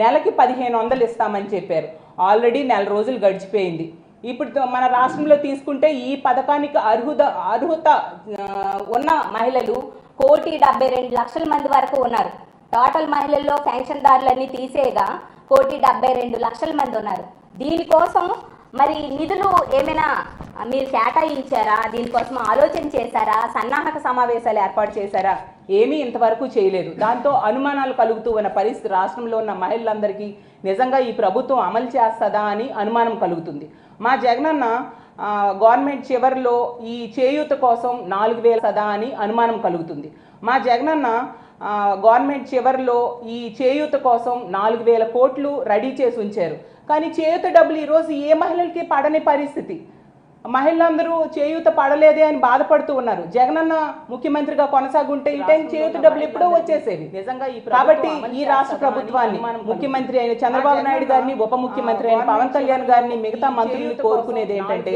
నెలకి పదిహేను వందలు ఇస్తామని చెప్పారు. ఆల్రెడీ నెల రోజులు గడిచిపోయింది. ఇప్పుడు మన రాష్ట్రంలో తీసుకుంటే ఈ పథకానికి అర్హుత అర్హత ఉన్న మహిళలు కోటి డెబ్బై రెండు లక్షల మంది వరకు ఉన్నారు. టోటల్ మహిళల్లో పెన్షన్దారులన్నీ తీసేగా కోటి డెబ్బై రెండు లక్షల మంది ఉన్నారు. దీనికోసం మరి నిధులు ఏమైనా మీరు కేటాయించారా? దీనికోసం ఆలోచన చేశారా? సన్నాహక సమావేశాలు ఏర్పాటు చేశారా? ఏమీ ఇంతవరకు చేయలేదు. దాంతో అనుమానాలు కలుగుతూ ఉన్న పరిస్థితి రాష్ట్రంలో ఉన్న మహిళలందరికీ నిజంగా ఈ ప్రభుత్వం అమలు చేస్తుందా అని అనుమానం కలుగుతుంది. మా జగనన్న గవర్నమెంట్ చివరిలో ఈ చేయూత కోసం నాలుగు వేల సదా అని అనుమానం కలుగుతుంది. మా జగనన్న గవర్నమెంట్ చివరిలో ఈ చేయూత కోసం నాలుగు వేల కోట్లు రెడీ చేసి ఉంచారు. కానీ చేయూత డబ్బులు ఈరోజు ఏ మహిళలకి పడని పరిస్థితి. మహిళలందరూ చేయూత పడలేదే అని బాధపడుతూ ఉన్నారు. జగనన్న ముఖ్యమంత్రిగా కొనసాగుంటే ఈ టైం చేయూత డబ్బులు ఎప్పుడో వచ్చేసేవి. నిజంగా కాబట్టి ఈ రాష్ట్ర ప్రభుత్వాన్ని ముఖ్యమంత్రి అయిన చంద్రబాబు నాయుడు గారిని ఉప ముఖ్యమంత్రి అయిన పవన్ కళ్యాణ్ గారిని మిగతా మంత్రుల్ని కోరుకునేది ఏంటంటే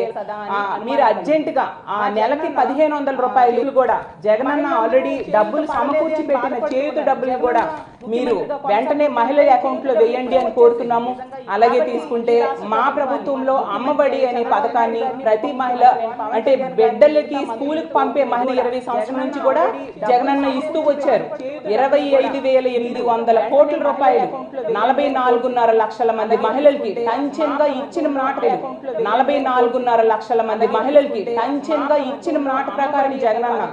మీరు అర్జెంట్గా ఆ నెలకి పదిహేను వందల రూపాయలు కూడా జగనన్న ఆల్రెడీ డబ్బులు సమకూర్చి పెట్టిన చేయూత డబ్బులు కూడా మీరు వెంటనే మహిళల అకౌంట్లో వేయండి అని కోరుతున్నాము. అలాగే తీసుకుంటే మా ప్రభుత్వంలో అమ్మబడి అనే పథకాన్ని ప్రతి మహిళ అంటే బిడ్డలకి స్కూల్కి పంపే మహిళ ఇరవై సంవత్సరం నుంచి కూడా జగనన్న ఇస్తూ వచ్చారు. ఇరవై ఐదు వేల ఎనిమిది వందల కోట్ల రూపాయలు నలభై నాలుగున్నర లక్షల మంది మహిళలకి టంచెన్గా ఇచ్చిన మాటలు నలభై నాలుగున్నర లక్షల మంది మహిళలకి టంచెన్గా ఇచ్చిన మాట ప్రకారం జగనన్న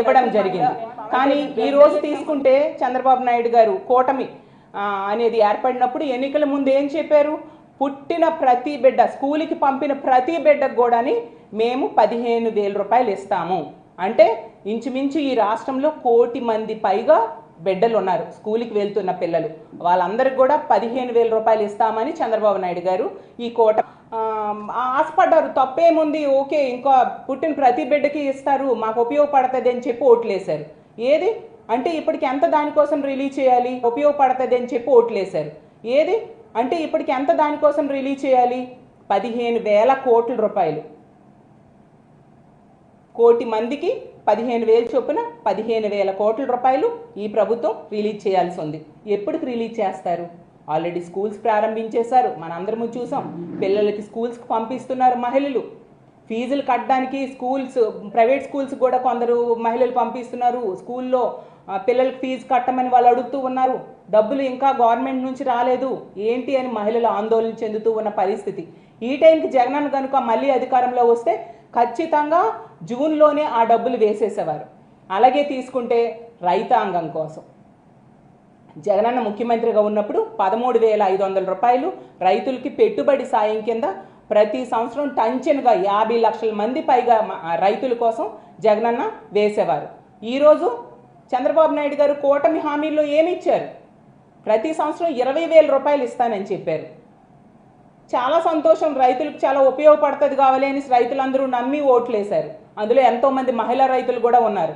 ఇవ్వడం జరిగింది. కానీ ఈ రోజు తీసుకుంటే చంద్రబాబు నాయుడు గారు కూటమి అనేది ఏర్పడినప్పుడు ఎన్నికల ముందు ఏం చెప్పారు? పుట్టిన ప్రతి బిడ్డ స్కూల్కి పంపిన ప్రతి బిడ్డకు కూడాని మేము పదిహేను వేల రూపాయలు ఇస్తాము. అంటే ఇంచుమించు ఈ రాష్ట్రంలో కోటి మంది పైగా బిడ్డలు ఉన్నారు స్కూల్కి వెళ్తున్న పిల్లలు. వాళ్ళందరికి కూడా పదిహేను వేల రూపాయలు ఇస్తామని చంద్రబాబు నాయుడు గారు ఈ కోట ఆ, ఆశపడ్డారు. తప్పేముంది? ఓకే ఇంకా పుట్టిన ప్రతి బిడ్డకి ఇస్తారు మాకు ఉపయోగపడుతుంది అని చెప్పి ఓట్లేశారు. ఏది? అంటే ఇప్పటికి ఎంత దానికోసం రిలీజ్ చేయాలి? ఉపయోగపడుతుంది అని చెప్పి ఓట్లేశారు. ఏది? అంటే ఇప్పటికి ఎంత దానికోసం రిలీజ్ చేయాలి? పదిహేను వేల కోట్ల రూపాయలు. కోటి మందికి పదిహేను వేలు చొప్పున పదిహేను వేల కోట్ల రూపాయలు ఈ ప్రభుత్వం రిలీజ్ చేయాల్సి ఉంది. ఎప్పటికి రిలీజ్ చేస్తారు? ఆల్రెడీ స్కూల్స్ ప్రారంభించేశారు. మనందరము చూసాం. పిల్లలకి స్కూల్స్కి పంపిస్తున్నారు మహిళలు. ఫీజులు కట్టడానికి స్కూల్స్ ప్రైవేట్ స్కూల్స్ కూడా కొందరు మహిళలు పంపిస్తున్నారు. స్కూల్లో పిల్లలకు పిల్లలకి ఫీజు కట్టమని వాళ్ళు అడుగుతూ ఉన్నారు. డబ్బులు ఇంకా గవర్నమెంట్ నుంచి రాలేదు. ఏంటి అని మహిళలు ఆందోళన చెందుతూ ఉన్న పరిస్థితి. ఈ టైంకి జగనన్న కనుక మళ్ళీ అధికారంలో వస్తే ఖచ్చితంగా జూన్లోనే ఆ డబ్బులు వేసేసేవారు. అలాగే తీసుకుంటే రైతాంగం కోసం. జగనన్న ముఖ్యమంత్రిగా ఉన్నప్పుడు పదమూడు వేల ఐదు వందల రూపాయలు రైతులకి పెట్టుబడి సాయం కింద ప్రతి సంవత్సరం టంచెన్గా యాభై లక్షల మంది పైగా రైతుల కోసం జగనన్న వేసేవారు. ఈరోజు చంద్రబాబు నాయుడు గారు కూటమి హామీల్లో ఏమి ఇచ్చారు ప్రతి సంవత్సరం ఇరవై వేల రూపాయలు ఇస్తానని చెప్పారు. చాలా సంతోషం రైతులకు చాలా ఉపయోగపడుతుంది కావాలి అని రైతులందరూ నమ్మి ఓట్లేశారు. అందులో ఎంతోమంది మహిళా రైతులు కూడా ఉన్నారు.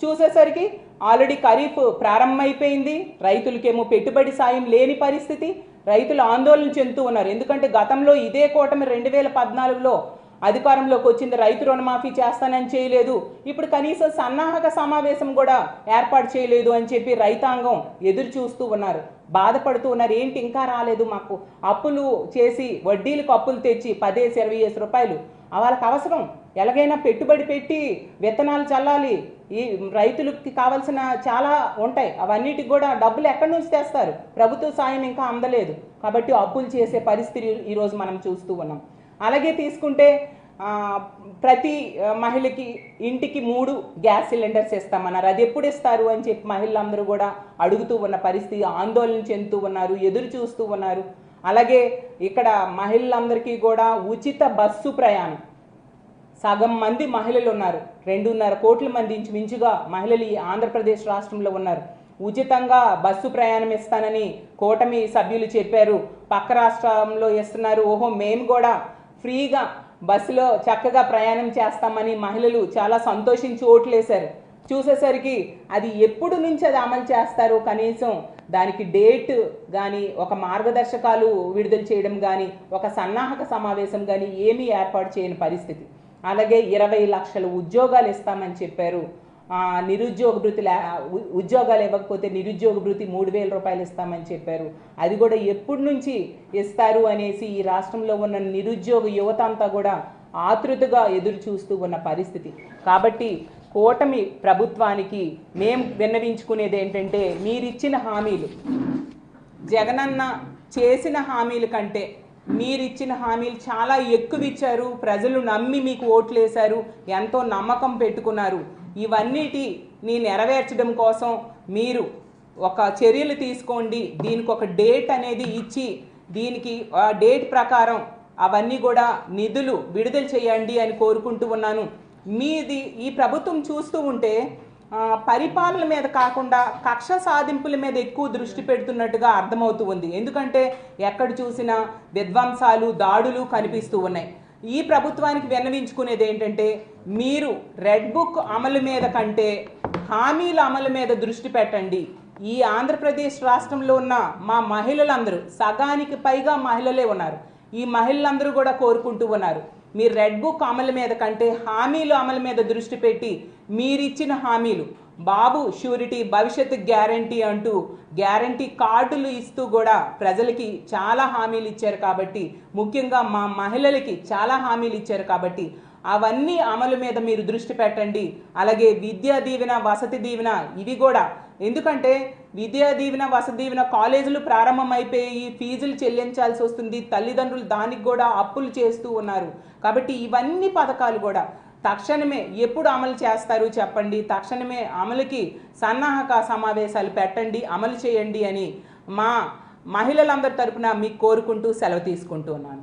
చూసేసరికి ఆల్రెడీ ఖరీఫ్ ప్రారంభమైపోయింది. రైతులకేమో పెట్టుబడి సాయం లేని పరిస్థితి. రైతులు ఆందోళన చెందుతూ ఉన్నారు. ఎందుకంటే గతంలో ఇదే కూటమి రెండు వేల పద్నాలుగులో అధికారంలోకి వచ్చింది. రైతు రుణమాఫీ చేస్తానని చేయలేదు. ఇప్పుడు కనీసం సన్నాహక సమావేశం కూడా ఏర్పాటు చేయలేదు అని చెప్పి రైతాంగం ఎదురు చూస్తూ ఉన్నారు. బాధపడుతూ ఉన్నారు. ఏంటి ఇంకా రాలేదు మాకు? అప్పులు చేసి వడ్డీలకు అప్పులు తెచ్చి పదేసి ఇరవై వేసి రూపాయలు. వాళ్ళకి అవసరం. ఎలాగైనా పెట్టుబడి పెట్టి విత్తనాలు చల్లాలి. ఈ రైతులకి కావాల్సిన చాలా ఉంటాయి. అవన్నిటికి కూడా డబ్బులు ఎక్కడి నుంచి తెస్తారు? ప్రభుత్వ సాయం ఇంకా అందలేదు. కాబట్టి అప్పులు చేసే పరిస్థితి ఈరోజు మనం చూస్తూ ఉన్నాం. అలాగే తీసుకుంటే ప్రతి మహిళకి ఇంటికి మూడు గ్యాస్ సిలిండర్స్ ఇస్తామన్నారు. అది ఎప్పుడు ఇస్తారు అని చెప్పి మహిళలందరూ కూడా అడుగుతూ ఉన్న పరిస్థితి ఆందోళన చెందుతూ ఉన్నారు ఎదురు చూస్తూ ఉన్నారు. అలాగే ఇక్కడ మహిళలందరికీ కూడా ఉచిత బస్సు ప్రయాణం. సగం మంది మహిళలు ఉన్నారు. రెండున్నర కోట్ల మంది ఇంచుమించుగా మహిళలు ఈ ఆంధ్రప్రదేశ్ రాష్ట్రంలో ఉన్నారు. ఉచితంగా బస్సు ప్రయాణం ఇస్తానని కూటమి సభ్యులు చెప్పారు. పక్క రాష్ట్రంలో ఇస్తున్నారు. ఓహో మేము కూడా ఫ్రీగా బస్సులో చక్కగా ప్రయాణం చేస్తామని మహిళలు చాలా సంతోషించి ఓట్లేశారు. చూసేసరికి అది ఎప్పుడు నుంచి అది అమలు చేస్తారు? కనీసం దానికి డేట్ కానీ ఒక మార్గదర్శకాలు విడుదల చేయడం కానీ ఒక సన్నాహక సమావేశం కానీ ఏమీ ఏర్పాటు చేయని పరిస్థితి. అలాగే ఇరవై లక్షల ఉద్యోగాలు ఇస్తామని చెప్పారు. నిరుద్యోగ భృతి లే- ఉ- ఉద్యోగాలు ఇవ్వకపోతే నిరుద్యోగ భృతి మూడు వేల రూపాయలు ఇస్తామని చెప్పారు. అది కూడా ఎప్పటి నుంచి ఇస్తారు అనేసి ఈ రాష్ట్రంలో ఉన్న నిరుద్యోగ యువత అంతా కూడా ఆతృతగా ఎదురు చూస్తూ ఉన్న పరిస్థితి. కాబట్టి కూటమి ప్రభుత్వానికి మేము విన్నవించుకునేది ఏంటంటే మీరిచ్చిన హామీలు జగనన్న చేసిన హామీల కంటే మీరు ఇచ్చిన హామీలు చాలా ఎక్కువ ఇచ్చారు ప్రజలు నమ్మి మీకు ఓట్లు వేశారు ఎంతో నమ్మకం పెట్టుకున్నారు. ఇవన్నిటి నీ నెరవేర్చడం కోసం మీరు ఒక చర్యలు తీసుకోండి. దీనికి ఒక డేట్ అనేది ఇచ్చి దీనికి ఆ డేట్ ప్రకారం అవన్నీ కూడా నిధులు విడుదల చేయండి అని కోరుకుంటూ ఉన్నాను. మీది ఈ ప్రభుత్వం చూస్తూ ఉంటే పరిపాలన మీద కాకుండా కక్ష సాధింపుల మీద ఎక్కువ దృష్టి పెడుతున్నట్టుగా అర్థమవుతూ ఉంది. ఎందుకంటే ఎక్కడ చూసినా విధ్వంసాలు దాడులు కనిపిస్తూ ఉన్నాయి. ఈ ప్రభుత్వానికి విన్నవించుకునేది ఏంటంటే మీరు రెడ్ బుక్ అమలు మీద కంటే హామీల అమలు మీద దృష్టి పెట్టండి. ఈ ఆంధ్రప్రదేశ్ రాష్ట్రంలో ఉన్న మా మహిళలందరూ సగానికి పైగా మహిళలే ఉన్నారు. ఈ మహిళలందరూ కూడా కోరుకుంటూ ఉన్నారు. మీరు రెడ్ బుక్ అమలు మీద కంటే హామీలు అమలు మీద దృష్టి పెట్టి మీరిచ్చిన హామీలు. బాబు షూరిటీ భవిష్యత్తు గ్యారంటీ అంటూ గ్యారంటీ కార్డులు ఇస్తూ కూడా ప్రజలకి చాలా హామీలు ఇచ్చారు కాబట్టి ముఖ్యంగా మా మహిళలకి చాలా హామీలు ఇచ్చారు కాబట్టి అవన్నీ అమలు మీద మీరు దృష్టి పెట్టండి. అలాగే విద్యా దీవెన వసతి దీవెన ఇవి కూడా ఎందుకంటే విద్యా దీవెన వసదీవెన కాలేజీలు ప్రారంభమైపోయి ఫీజులు చెల్లించాల్సి వస్తుంది. తల్లిదండ్రులు దానికి కూడా అప్పులు చేస్తూ ఉన్నారు. కాబట్టి ఇవన్నీ పథకాలు కూడా తక్షణమే ఎప్పుడు అమలు చేస్తారు చెప్పండి. తక్షణమే అమలుకి సన్నాహక సమావేశాలు పెట్టండి అమలు చేయండి అని మా మహిళలందరి తరపున మీకు కోరుకుంటూ సెలవు తీసుకుంటూ ఉన్నాను.